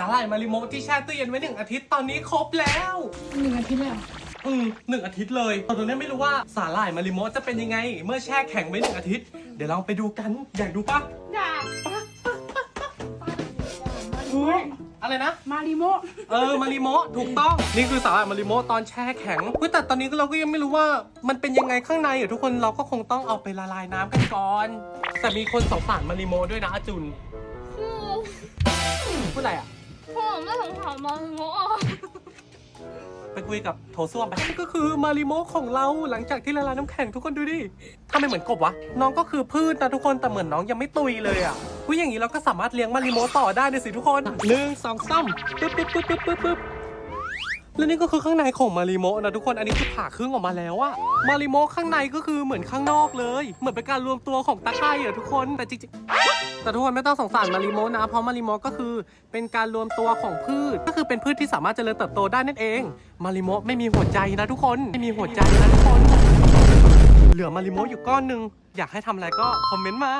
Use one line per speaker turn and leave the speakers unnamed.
าหร่ายมาริโมที่แช่ตู้เย็นไว้หนึ่งอาทิตย์ตอนนี้ครบแล้ว
หนึ่งอาทิตย์เลยเหรอ
อืมหนึ่งอาทิตย์เลยตอนนี้ไม่รู้ว่าสาหร่ายมาริโมจะเป็นยังไง เมื่อแช่แข็งไว้หนึ่งอาทิตย์ เดี๋ยวเราไปดูกันอยากดูปะ
อยาก
อุ๊ยอะไรนะ
มาริโม
เออมาริโมถูกต้องนี่คือสาหร่ายมาริโมตอนแช่แข็งเฮ้ยแต่ตอนนี้เราก็ยังไม่รู้ว่ามันเป็นยังไงข้างในอะทุกคนเราก็คงต้องเอาไปละลายน้ำกันก่อน แต่มีคนสงสารมาริโมด้วยนะอาจุน
คือ
พูดอะไรอะ
ผมไม่สงสารมาริโมะ
ไปคุยกับโถส้วมไปนี่ก็คือมาริโมของเราหลังจากที่ละลายน้ำแข็งทุกคนดูดิทำไมเหมือนกบวะ น้องก็คือพืชนะทุกคนแต่เหมือนน้องยังไม่ตุยเลยอะอุ้ยอย่างนี้เราก็สามารถเลี้ยงมาริโมต่อได้เลยสิทุกคนหนึ่งสองสามปึ๊บปึ๊บปึ๊บปึ๊บปึ๊บปึ๊บ แล้วนี่ก็คือข้างในของมาริโมนะทุกคน อันนี้คือผ่าครึ่งออกมาแล้วอะมาริโมข้างในก็คือเหมือนข้างนอกเลย เหมือนเป็นการรวมตัวของตะไคร่อะทุกคน แต่จริงๆ แต่ทุกคนไม่ต้องสงสารมาริโมนะ เพราะมาริโมก็คือเป็นการรวมตัวของพืช ก็คือเป็นพืชที่สามารถเจริญเติบโตได้นั่นเอง มาริโมไม่มีหัวใจนะทุกคน ไม่มีหัวใจนะทุกคน เหลือมาริโมอยู่ก้อนหนึ่งอยากให้ทำอะไรก็คอมเมนต์มา